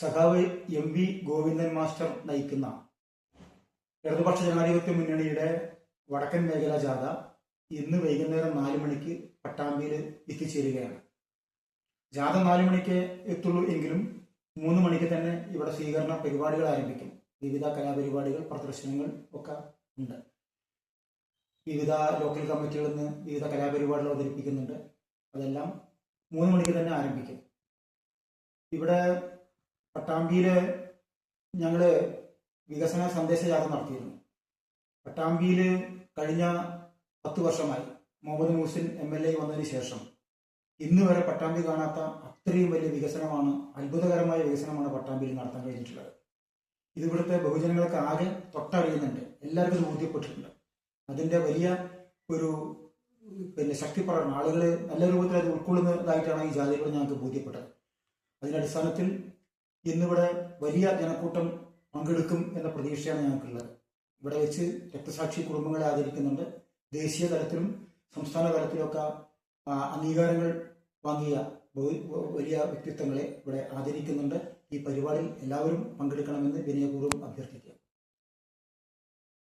സഖാവ് M V Govindan master നയിക്കുന്ന ഇടതുപക്ഷ ജനാധിപത്യ മുന്നണിയുടെ വടക്കൻ മേഖല ജാഥ ഇന്ന് വൈകുന്നേരം നാല് മണിക്ക് പട്ടാമ്പിയിൽ എത്തിച്ചേരുകയാണ്. ജാഥ നാല് മണിക്ക് എത്തുള്ളൂ എങ്കിലും മൂന്ന് മണിക്ക് തന്നെ ഇവിടെ സ്വീകരണ പരിപാടികൾ ആരംഭിക്കും. വിവിധ കലാപരിപാടികൾ പ്രദർശനങ്ങൾ ഒക്കെ ഉണ്ട്. വിവിധ ലോക്കൽ കമ്മിറ്റികളിൽ നിന്ന് വിവിധ കലാപരിപാടികൾ അവതരിപ്പിക്കുന്നുണ്ട്. അതെല്ലാം മൂന്ന് മണിക്ക് തന്നെ ആരംഭിക്കും. ഇവിടെ പട്ടാമ്പിയിൽ ഞങ്ങൾ വികസന സന്ദേശ യാത്ര നടത്തിയിരുന്നു. പട്ടാമ്പിയിൽ കഴിഞ്ഞ പത്ത് വർഷമായി Muhammad Muhsin M L A വന്നതിന് ശേഷം ഇന്ന് വരെ പട്ടാമ്പി കാണാത്ത അത്രയും വലിയ വികസനമാണ് അത്ഭുതകരമായ വികസനമാണ് പട്ടാമ്പിയിൽ നടത്താൻ കഴിഞ്ഞിട്ടുള്ളത്. ഇത് ഇവിടുത്തെ ബഹുജനങ്ങൾക്ക് ആകെ തൊട്ടറിയുന്നുണ്ട്. എല്ലാവർക്കും ബോധ്യപ്പെട്ടിട്ടുണ്ട്. അതിന്റെ വലിയ ഒരു പിന്നെ ശക്തി പ്രകടനം ആളുകൾ നല്ല രൂപത്തിൽ അത് ഉൾക്കൊള്ളുന്നതായിട്ടാണ് ഈ ജാതികൾ ഞങ്ങൾക്ക് ബോധ്യപ്പെട്ടത്. അതിന്റെ അടിസ്ഥാനത്തിൽ ഇന്നിവിടെ വലിയ ജനക്കൂട്ടം പങ്കെടുക്കും എന്ന പ്രതീക്ഷയാണ് ഞങ്ങൾക്കുള്ളത്. ഇവിടെ വെച്ച് രക്തസാക്ഷി കുടുംബങ്ങളെ ആദരിക്കുന്നുണ്ട്. ദേശീയ തലത്തിലും സംസ്ഥാന തലത്തിലൊക്കെ അംഗീകാരങ്ങൾ വാങ്ങിയ വലിയ വ്യക്തിത്വങ്ങളെ ഇവിടെ ആദരിക്കുന്നുണ്ട്. ഈ പരിപാടിയിൽ എല്ലാവരും പങ്കെടുക്കണമെന്ന് വിനയപൂർവം അഭ്യർത്ഥിക്കുക